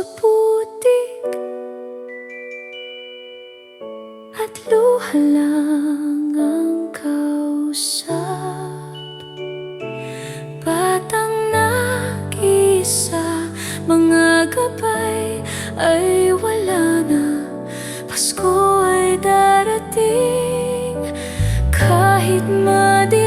sa putik At luha lang ang kausap. Batang nakisa Mga gabay ay wala na. Pasko ay darating Kahit madi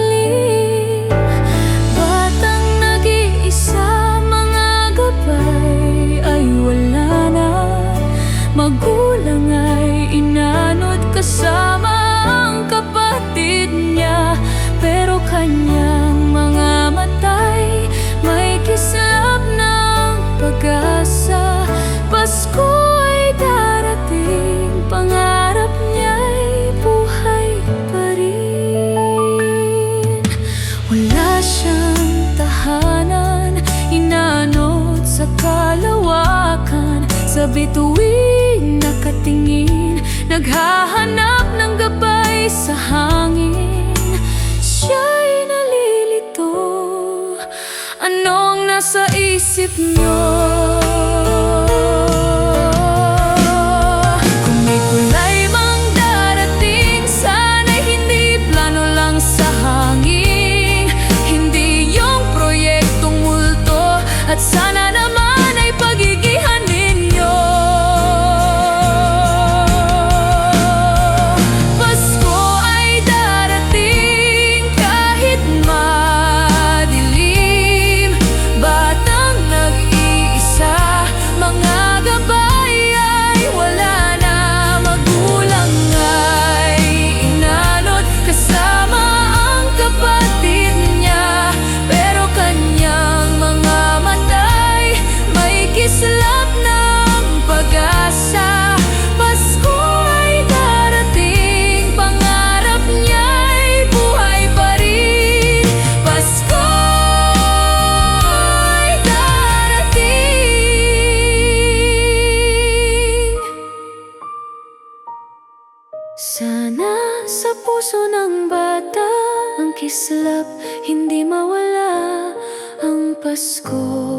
gabi tuwing nakatingin Naghahanap ng gabay sa hangin Siya'y nalilito Anong nasa isip niyo? puso ng bata Ang kislap hindi mawala Ang Pasko.